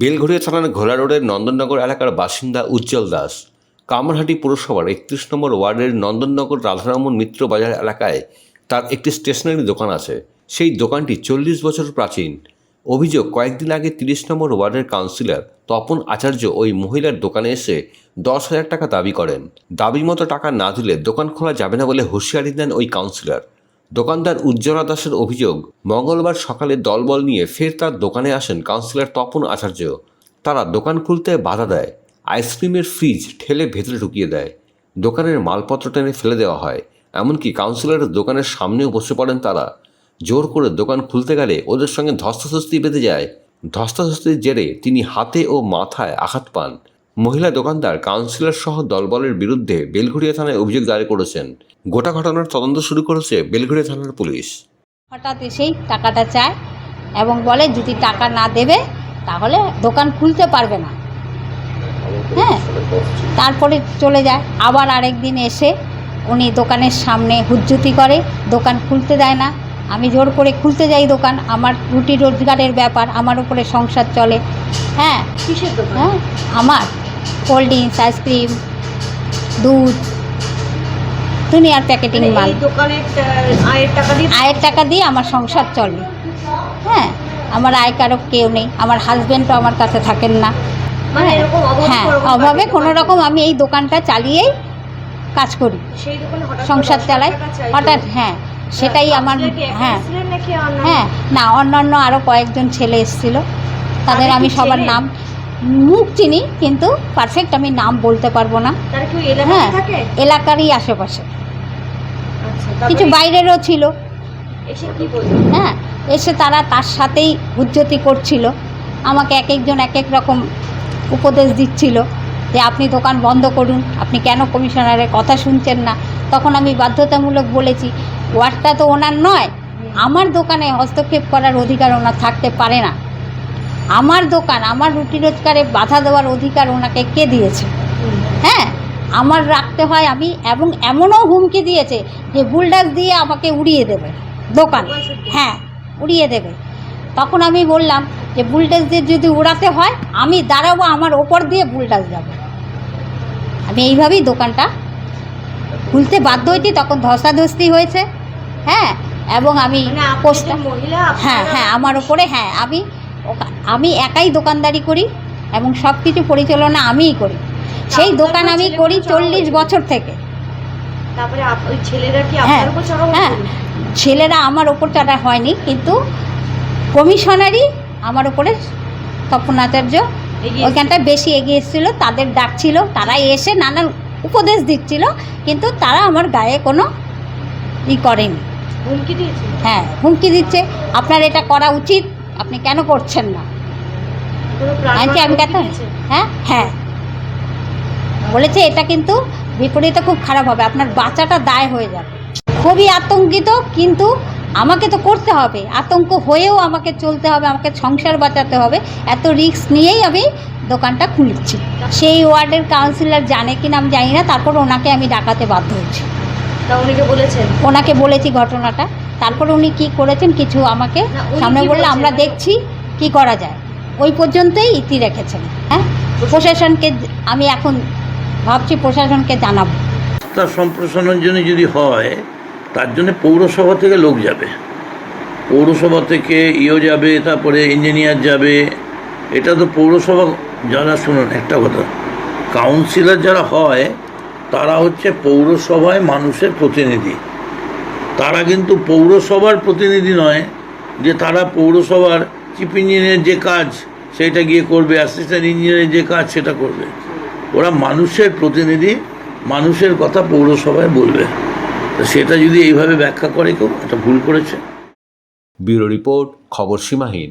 বেলঘড়িয়া থানার ঘোলা রোডের নন্দননগর এলাকার বাসিন্দা উজ্জ্বল দাস। কামারহাটি পুরসভার একত্রিশ নম্বর ওয়ার্ডের নন্দননগর রাধারামন মিত্র বাজার এলাকায় তার একটি স্টেশনারি দোকান আছে। সেই দোকানটি চল্লিশ বছর প্রাচীন। অভিযোগ, কয়েকদিন আগে তিরিশ নম্বর ওয়ার্ডের কাউন্সিলর তপন আচার্য ওই মহিলার দোকানে এসে দশ হাজার টাকা দাবি করেন। দাবি মতো টাকা না দিলে দোকান খোলা যাবে না বলে হুঁশিয়ারি দেন ওই কাউন্সিলর। দোকানদার উজ্জ্বলা দাসের অভিযোগ, মঙ্গলবার সকালে দলবল নিয়ে ফের তার দোকানে আসেন কাউন্সিলর তপন আচার্য। তারা দোকান খুলতে বাধা দেয়, আইসক্রিমের ফ্রিজ ঠেলে ভেতরে ঢুকিয়ে দেয়। দোকানের মালপত্র টেনে ফেলে দেওয়া হয়, এমনকি কাউন্সিলরের দোকানের সামনেও বসে পড়েন তারা। জোর করে দোকান খুলতে গেলে ওদের সঙ্গে ধস্তাধস্তি বেঁধে যায়। ধস্তাধস্তির জেরে তিনি হাতে ও মাথায় আঘাত পান। মহিলা দোকানদার কাউন্সিলর সহ দলবলের বিরুদ্ধে বেলঘড়িয়া থানায় অভিযোগ দায়ের করেছেন। গোটা ঘটনার তদন্ত শুরু করেছে বেলঘড়িয়া থানার পুলিশ। হঠাৎ এসেই টাকাটা চায় এবং বলে যদি টাকা না দেবে তাহলে দোকান খুলতে পারবে না। হ্যাঁ তারপরে চলে যায়। আবার আরেক দিন এসে উনি দোকানের সামনে হুজ্জুতি করে দোকান খুলতে দেয় না। আমি জোর করে খুলতে যাই দোকান। আমার রুটি রোজগারের ব্যাপার আমার উপরে সংসার চলে। হ্যাঁ হ্যাঁ আমার। কোল্ড ড্রিঙ্কস আইসক্রিম দুধ দুনিয়ার প্যাকেটিং মানে মাল। আয়ের টাকা দিয়ে? আয়ের টাকা দিয়ে আমার সংসার চলে। হ্যাঁ আমার আয় কারও কেউ নেই আমার হাজব্যান্ডও আমার কাছে থাকেন না। মানে হ্যাঁ অভাবে কোনো রকম আমি এই দোকানটা চালিয়েই কাজ করি। সংসার চালাই। হঠাৎ হ্যাঁ সেটাই আমার হ্যাঁ। হ্যাঁ না অন্যান্য আরও কয়েকজন ছেলে এসেছিল। তাদের আমি সবার নাম মুখ চিনি কিন্তু পারফেক্ট আমি নাম বলতে পারব না। হ্যাঁ এলাকারই আশেপাশে। আচ্ছা কিছু বাইরেরও ছিল। হ্যাঁ এসে তারা তার সাথেই হুজ্জতি করছিল। আমাকে এক একজন এক এক রকম উপদেশ দিচ্ছিল যে আপনি দোকান বন্ধ করুন। আপনি কেন কমিশনারের কথা শুনছেন না? তখন আমি বাধ্যতামূলক বলেছি ওয়ার্ডটা তো ওনার নয়। আমার দোকানে হস্তক্ষেপ করার অধিকার ওনার থাকতে পারে না। আমার দোকান আমার রুটি রোজগারে বাধা দেওয়ার অধিকার ওনাকে কে দিয়েছে? হ্যাঁ আমার রাখতে হয় আমি এবং এমনও হুমকি দিয়েছে যে বুলডাস দিয়ে আমাকে উড়িয়ে দেবে দোকান। হ্যাঁ উড়িয়ে দেবে। তখন আমি বললাম যে বুলডাস দিয়ে যদি উড়াতে হয় আমি দাঁড়াবো আমার ওপর দিয়ে বুলডাস যাবে। আমি এইভাবেই দোকানটা খুলতে বাধ্য হয়েছি তখন ধস্তাধস্তি হয়েছে। হ্যাঁ এবং আমি মানে হ্যাঁ হ্যাঁ আমার ওপরে হ্যাঁ আমি আমি একাই দোকানদারি করি এবং সব কিছু পরিচালনা আমিই করি। সেই দোকান আমি করি চল্লিশ বছর থেকে। তারপরে ওই ছেলেরা কি হ্যাঁ, হ্যাঁ। ছেলেরা আমার ওপর চাটা হয়নি কিন্তু কমিশনারই আমার ওপরে তপন আচার্য ওইখানটায় বেশি এগিয়ে এসেছিল তাদের ডাকছিল তারা এসে নানান উপদেশ দিচ্ছিল কিন্তু তারা আমার গায়ে কোনো ই করেনি। হুমকি হ্যাঁ হুমকি দিচ্ছে আপনার এটা করা উচিত আপনি কেন করছেন না? কোনো আমি কি আমি মারার কথা হুমকি দিয়েছে? হ্যাঁ? হ্যাঁ। বলেছে এটা কিন্তু বিপরীতে খুব খারাপ হবে আপনার বাচ্চাটা দায় হয়ে যাবে। খুবই আতঙ্কিত কিন্তু আমাকে তো করতে হবে। আতঙ্ক হয়েও আমাকে চলতে হবে আমাকে সংসার বাঁচাতে হবে। এত রিস্ক নিয়েই আমি দোকানটা খুলছি সেই ওয়ার্ডের কাউন্সিলর জানে কি না আমি জানি না তারপর ওনাকে আমি ডাকাতে বাধ্য হয়েছি। তা উনিকে বলেছেন? ওনাকে বলেছি ঘটনাটা। তারপর উনি কি করেছেন কিছু আমাকে সামনে বললে আমরা দেখছি কি করা যায়। ওই পর্যন্তই ইতি রেখেছেন হ্যাঁ? প্রশাসনকে আমি এখন ভাবছি প্রশাসনকে জানাব। তার সম্প্রসারণের জন্য যদি হয় তার জন্য পৌরসভা থেকে লোক যাবে। পৌরসভা থেকে ইও যাবে তারপরে ইঞ্জিনিয়ার যাবে। এটা তো পৌরসভা যারা শুনুন একটা কথা কাউন্সিলর যারা হয় তারা হচ্ছে পৌরসভায় মানুষের প্রতিনিধি। তারা কিন্তু পৌরসভার প্রতিনিধি নয়, যে তারা পৌরসভার চিফ ইঞ্জিনিয়ার যে কাজ, সেটা গিয়ে করবে অ্যাসিস্ট্যান্ট ইঞ্জিনিয়ারের যে কাজ, সেটা করবে। ওরা মানুষের প্রতিনিধি, মানুষের কথা পৌরসভায় বলবে। সেটা যদি এইভাবে ব্যাখ্যা করে কেউ, এটা ভুল করেছে। ব্যুরো রিপোর্ট, খবর সীমাহীন।